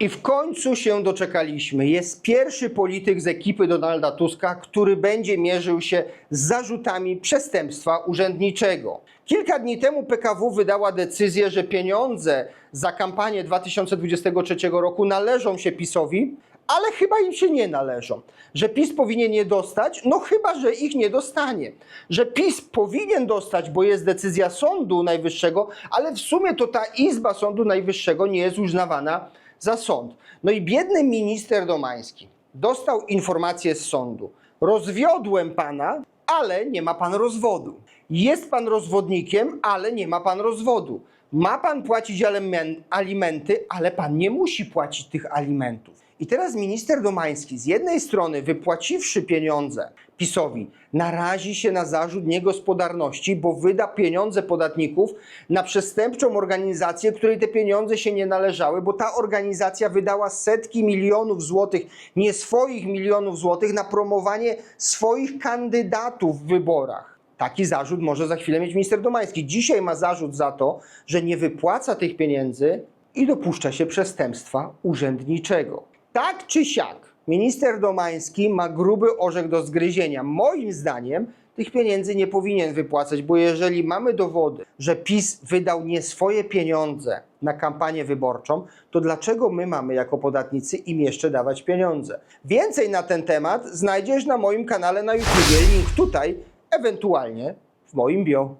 I w końcu się doczekaliśmy. Jest pierwszy polityk z ekipy Donalda Tuska, który będzie mierzył się z zarzutami przestępstwa urzędniczego. Kilka dni temu PKW wydała decyzję, że pieniądze za kampanię 2023 roku należą się PiSowi, ale chyba im się nie należą. Że PiS powinien je dostać, no chyba, że ich nie dostanie. Że PiS powinien dostać, bo jest decyzja Sądu Najwyższego, ale w sumie to ta Izba Sądu Najwyższego nie jest uznawana za sąd. No i biedny minister Domański dostał informację z sądu. Rozwiodłem pana, ale nie ma pan rozwodu. Jest pan rozwodnikiem, ale nie ma pan rozwodu. Ma pan płacić alimen- alimenty, ale pan nie musi płacić tych alimentów. I teraz minister Domański z jednej strony wypłaciwszy pieniądze PiSowi, narazi się na zarzut niegospodarności, bo wyda pieniądze podatników na przestępczą organizację, której te pieniądze się nie należały, bo ta organizacja wydała setki milionów złotych, nie swoich milionów złotych, na promowanie swoich kandydatów w wyborach. Taki zarzut może za chwilę mieć minister Domański. Dzisiaj ma zarzut za to, że nie wypłaca tych pieniędzy i dopuszcza się przestępstwa urzędniczego. Tak czy siak, minister Domański ma gruby orzech do zgryzienia. Moim zdaniem tych pieniędzy nie powinien wypłacać, bo jeżeli mamy dowody, że PiS wydał nie swoje pieniądze na kampanię wyborczą, to dlaczego my mamy jako podatnicy im jeszcze dawać pieniądze? Więcej na ten temat znajdziesz na moim kanale na YouTube. Link tutaj, ewentualnie w moim bio.